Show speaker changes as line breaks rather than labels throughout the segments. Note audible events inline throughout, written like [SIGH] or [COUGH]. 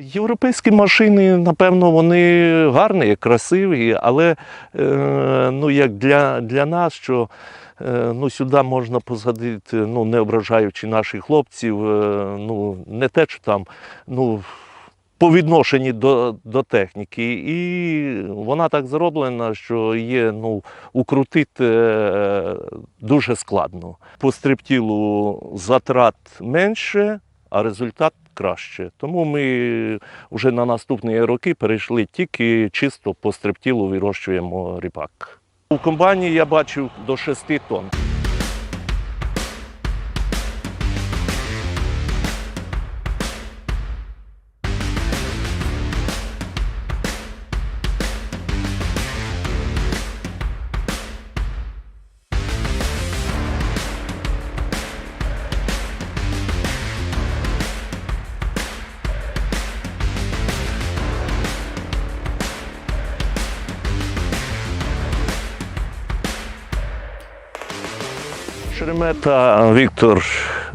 Європейські машини, напевно, вони гарні, красиві, але е, ну, як для, для нас, що е, ну, сюди можна посадити, ну, не ображаючи наших хлопців, е, ну, не те, що там, ну, по відношенні до, до техніки. І вона так зроблена, що є ну, укрутити дуже складно. По стриптілу затрат менше, а результат краще. Тому ми вже на наступні роки перейшли тільки чисто по стриптілу вирощуємо ріпак. У комбайні я бачив до 6 тонн. Шеремета Віктор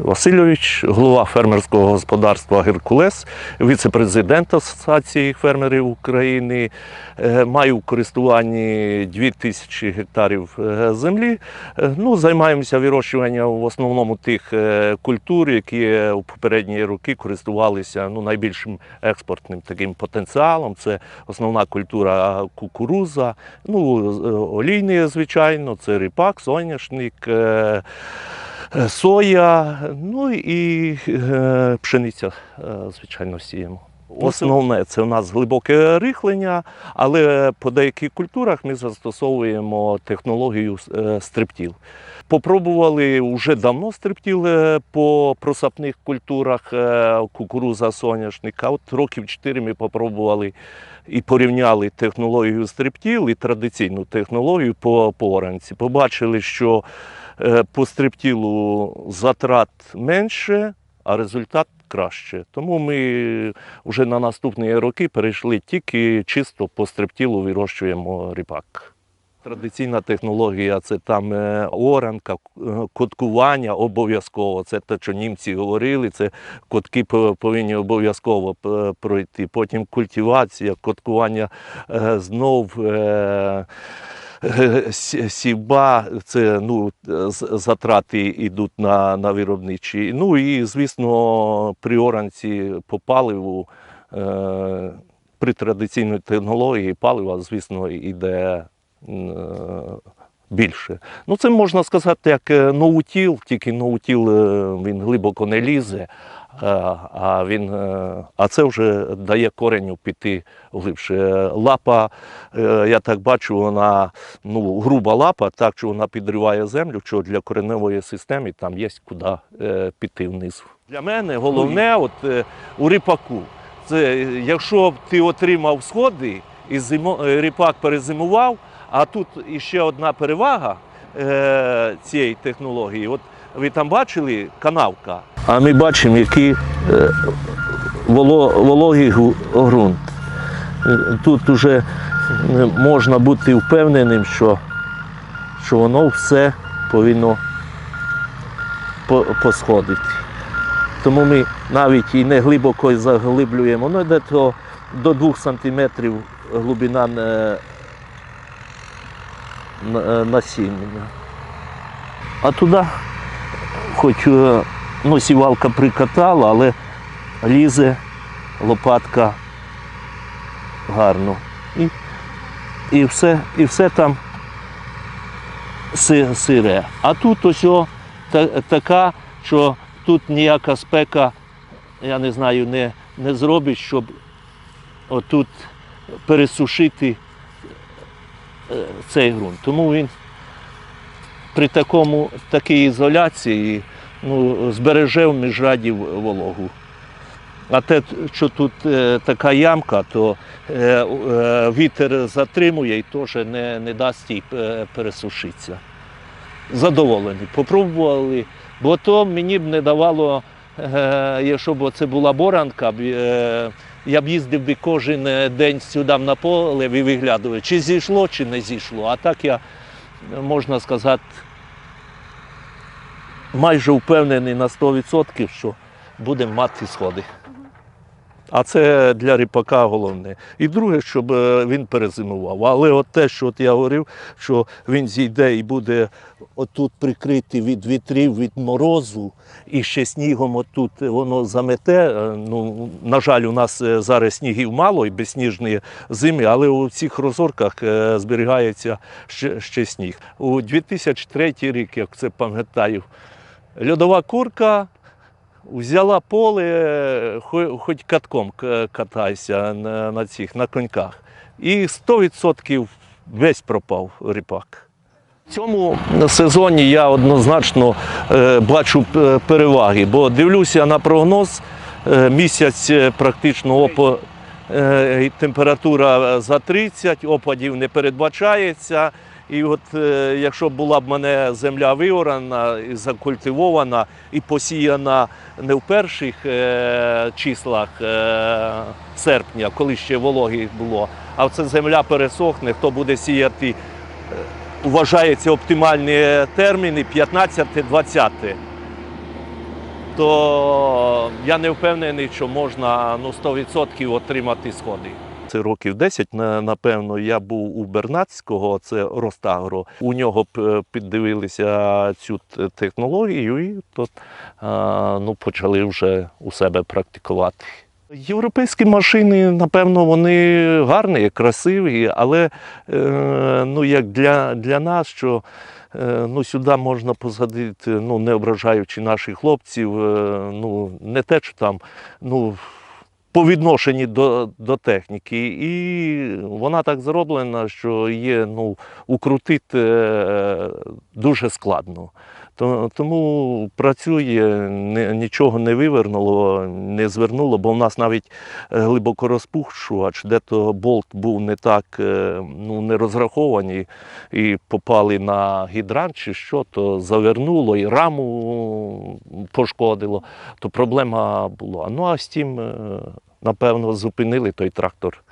Васильович, голова фермерського господарства Геркулес, віце-президент Асоціації фермерів України. Е, Маю в користуванні 2000 гектарів е, землі. Е, Ну, займаємося вирощуванням в основному тих культур, які у попередні роки користувалися ну, найбільшим експортним таким потенціалом. Це основна культура кукуруза, ну, олійні, звичайно, це ріпак, соняшник. Е, Соя, ну і е, пшениця, е, звичайно, сіємо. Основне це у нас глибоке рихлення, але по деяких культурах ми застосовуємо технологію стриптіл. Попробували вже давно стриптіл по просапних культурах кукуруза, соняшник. А от років 4 ми попробували і порівняли технологію стриптіл і традиційну технологію по, по оранці. Побачили, що по стриптілу затрат менше, а результат краще. Тому ми вже на наступні роки перейшли тільки чисто по стриптілу вирощуємо ріпак. Традиційна технологія це там е, оранка, е, коткування обов'язково. Це те, що німці говорили. Це котки повинні обов'язково пройти. Потім культивація, коткування е, знов. Сі- Сівба, це ну, затрати йдуть на, на виробничі. Ну і, звісно, при оранці по паливу, е, при традиційній технології палива, звісно, йде е, більше. Ну, це можна сказати як е, ноутіл, тільки ноутіл е, він глибоко не лізе, а, він, е, а це вже дає кореню піти глибше. Лапа, е, я так бачу, вона ну, груба лапа, так що вона підриває землю, що для кореневої системи там є куди е, піти внизу. Для мене головне от, е, у ріпаку, це е, якщо б ти отримав сходи і зимо, е, ріпак перезимував, а тут іще одна перевага е, цієї технології. От ви там бачили канавка, а ми бачимо, який е, воло, вологий ґрунт. Е, Тут вже е, можна бути впевненим, що, що воно все повинно посходити. Тому ми навіть і не глибоко заглиблюємо, ну де то до 2 см глибина насіння. А туди, хоч е, ну, сівалка прикатала, але лізе лопатка гарно. І, і, все, і все там сире. А тут ось о, та, така, що тут ніяка спека, я не знаю, не, не зробить, щоб отут пересушити е, цей ґрунт. Тому він при такому, такій ізоляції ну, збереже в міжраді вологу. А те, що тут е, така ямка, то е, е, вітер затримує і теж не, не дасть їй е, пересушитися. Задоволені. Попробували, бо то мені б не давало, е, якщо б це була боранка, е, я б їздив би кожен е, день сюди на поле і виглядав, чи зійшло, чи не зійшло. А так я, можна сказати, майже впевнений на 100%, що будемо мати сходи. А це для ріпака головне. І друге, щоб е, він перезимував. Але от те, що от я говорив, що він зійде і буде отут прикритий від вітрів, від морозу, і ще снігом отут воно замете. Е, Ну, на жаль, у нас е, зараз снігів мало і безсніжні зими, але у цих розорках зберігається ще, ще сніг. У 2003 рік, як це пам'ятаю, льодова курка взяла поле, хоч катком катайся на, цих на коньках. І 100% весь пропав ріпак. В цьому сезоні я однозначно е, бачу е, переваги, бо дивлюся на прогноз. е, місяць е, практично опо, е, температура за 30, опадів не передбачається. І от е, якщо була б мене земля виорана, і закультивована і посіяна не в перших е, числах е, серпня, коли ще вологі було, а це земля пересохне, хто буде сіяти вважається оптимальні терміни 15-20. То я не впевнений, що можна ну, 100% отримати сходи. Це років 10, напевно, я був у Бернацького, це Ростагро. У нього піддивилися цю технологію і тут ну, почали вже у себе практикувати. Європейські машини, напевно, вони гарні, красиві, але е, ну, як для, для нас, що е, ну, сюди можна посадити, ну, не ображаючи наших хлопців, е, ну, не те, що там, ну, по відношенні до, до техніки. І вона так зроблена, що є ну, укрутити е, дуже складно. То- Тому працює, нічого не вивернуло, не звернуло, бо в нас навіть е, глибоко розпухшувач, де то болт був не так е, ну, не розрахований і попали на гідрант чи що, то завернуло і раму пошкодило, то проблема була. Ну а з тим, е, напевно, зупинили той трактор,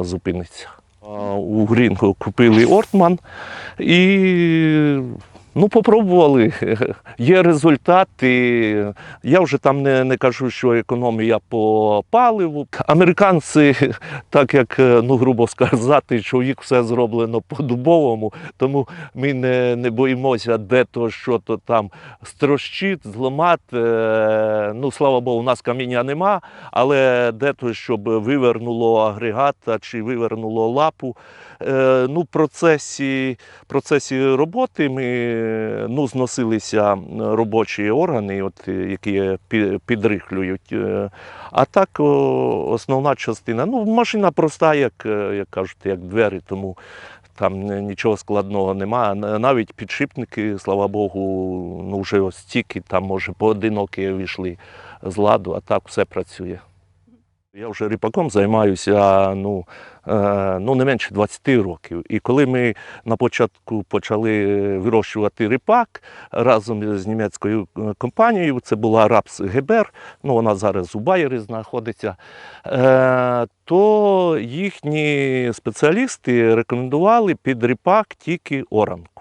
зупиниться. У Грінгу купили Ортман і ну, попробували. [LAUGHS] Є результати. Я вже там не, не кажу, що економія по паливу. Американці, [LAUGHS] так як, е, ну, грубо сказати, що їх все зроблено по-дубовому, тому ми не, не боїмося, де то, що то там строщить, зламати. Е, Ну, слава Богу, у нас каміння нема, але де то, щоб вивернуло агрегата чи вивернуло лапу. Е, Ну, в процесі, процесі роботи ми ну, зносилися робочі органи, от, е, які підрихлюють. Е, А так основна частина. Ну, машина проста, як, е, як кажуть, як двері, тому там нічого складного немає. Навіть підшипники, слава Богу, ну вже ось стільки, там може поодинокі війшли з ладу, а так все працює. Я вже ріпаком займаюся ну, е, ну, не менше 20 років. І коли ми на початку почали вирощувати ріпак разом з німецькою е, компанією, це була Рапс Гебер, ну, вона зараз у Байері знаходиться, е, то їхні спеціалісти рекомендували під ріпак тільки оранку.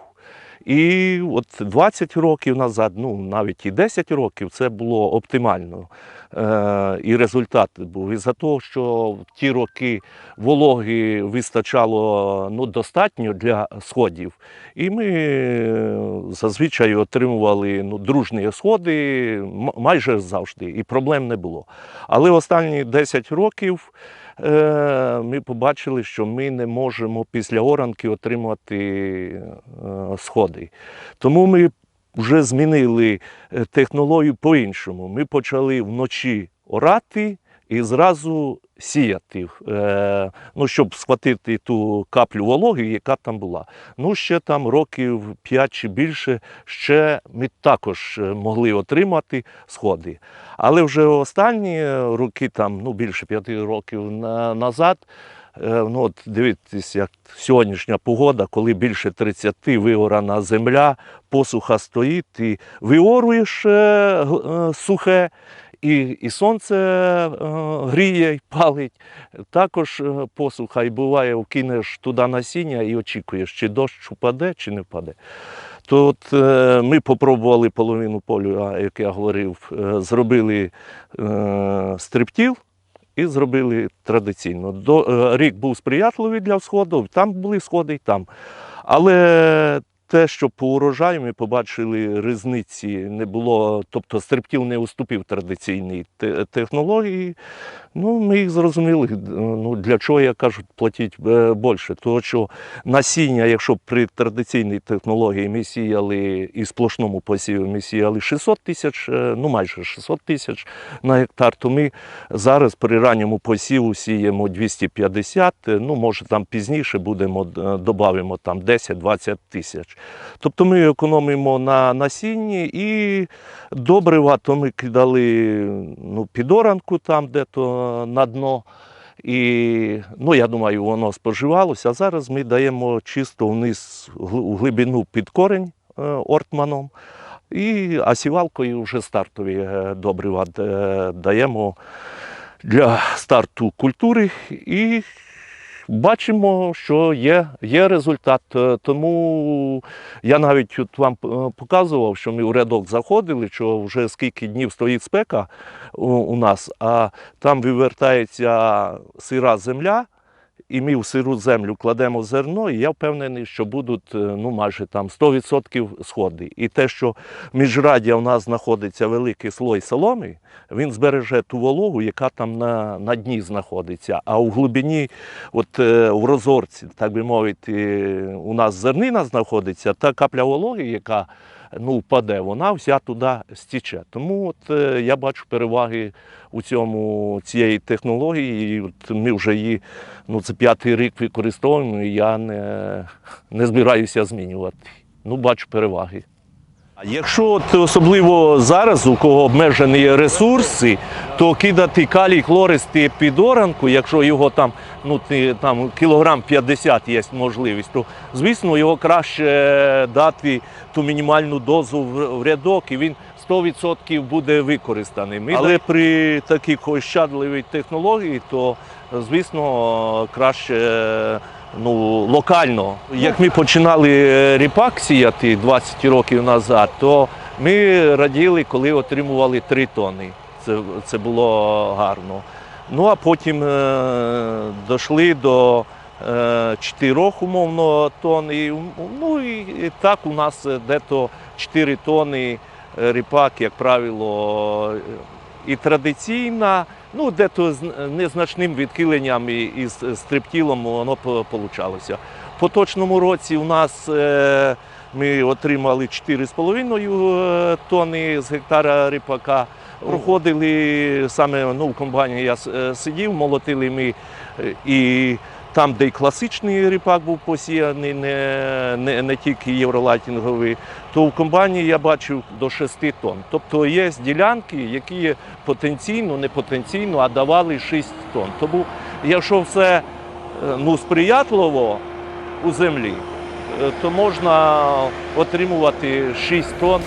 І от 20 років назад, ну навіть і 10 років, це було оптимально. Е, і результат був. І за того, що в ті роки вологи вистачало ну, достатньо для сходів. І ми е, зазвичай отримували ну, дружні сходи майже завжди, і проблем не було. Але останні 10 років ми побачили, що ми не можемо після оранки отримати е, сходи. Тому ми вже змінили е, технологію по-іншому. Ми почали вночі орати і зразу сіяти, е, ну, щоб схватити ту каплю вологи, яка там була. Ну, ще там років 5 чи більше ще ми також е, могли отримати сходи. Але вже останні роки, там, ну, більше п'яти років на- назад, Е, Ну, от дивіться, як сьогоднішня погода, коли більше 30 виорана земля, посуха стоїть, і виоруєш сухе, і, і сонце е, гріє і палить. Також е, посуха, і буває, вкинеш туди насіння і очікуєш, чи дощ упаде, чи не впаде. То от е, ми попробували половину полю, як я говорив, зробили стриптіл і зробили традиційно. До, рік був сприятливий для сходу, там були сходи і там. Але те, що по урожаю ми побачили різниці, не було, тобто стрибків не уступив традиційній технології. Ну, ми їх зрозуміли. Ну, для чого я кажу, платіть е, більше. Тому що насіння, якщо при традиційній технології ми сіяли і сплошному посіві ми сіяли 600 тисяч, е, ну майже 600 тисяч на гектар, то ми зараз при ранньому посіву сіємо 250, е, ну може там пізніше будемо, додамо там 10-20 тисяч. Тобто ми економимо на насінні і добрива, то ми кидали ну, підоранку там, де то на дно. І ну, я думаю, воно споживалося. А зараз ми даємо чисто вниз у глибину під корень е, ортманом. І асівалкою вже стартові е, добрива е, даємо для старту культури. І бачимо, що є, є результат. Е, Тому я навіть тут вам е, показував, що ми в рядок заходили, що вже скільки днів стоїть спека у, у нас, а там вивертається сира земля. І ми в сиру землю кладемо зерно, і я впевнений, що будуть е, ну, майже там 100% сходи. І те, що міжраддя у нас знаходиться великий слой соломи, він збереже ту вологу, яка там на, на дні знаходиться. А у глибині, от е, в розорці, так би мовити, у нас зернина знаходиться, та капля вологи, яка ну, впаде, вона вся туди стіче. Тому от, е, я бачу переваги у цьому цієї технології. І от ми вже її ну, це п'ятий рік використовуємо, і я не, не збираюся змінювати. Ну, бачу переваги. Якщо от особливо зараз, у кого обмежені ресурси, то кидати калій хлористи під оранку, якщо його там, ну, там кілограм 50 є можливість, то звісно його краще дати ту мінімальну дозу в рядок, і він 100% буде використаний. Але при такій ощадливій технології, то звісно краще ну, локально. Як ми починали е, ріпак сіяти 20 років назад, то ми раділи, коли отримували 3 тони. Це, це було гарно. Ну а потім е, дійшли до е, 4 умовно тонн. І, ну і, так у нас е, дето 4 тони е, ріпак, як правило, і традиційна, ну дето з незначним відхиленням і, і з стриптілом воно по- получалося. В поточному році у нас е, ми отримали 4,5 е, тонни з гектара ріпака. Проходили саме ну, в компанії я е, сидів, молотили ми е, і там, де й класичний ріпак був посіяний, не, не, не тільки євролайтінговий, то в комбайні я бачив до 6 тонн. Тобто є ділянки, які потенційно, не потенційно, а давали 6 тонн. Тому якщо все е, ну, сприятливо у землі, е, то можна отримувати 6 тонн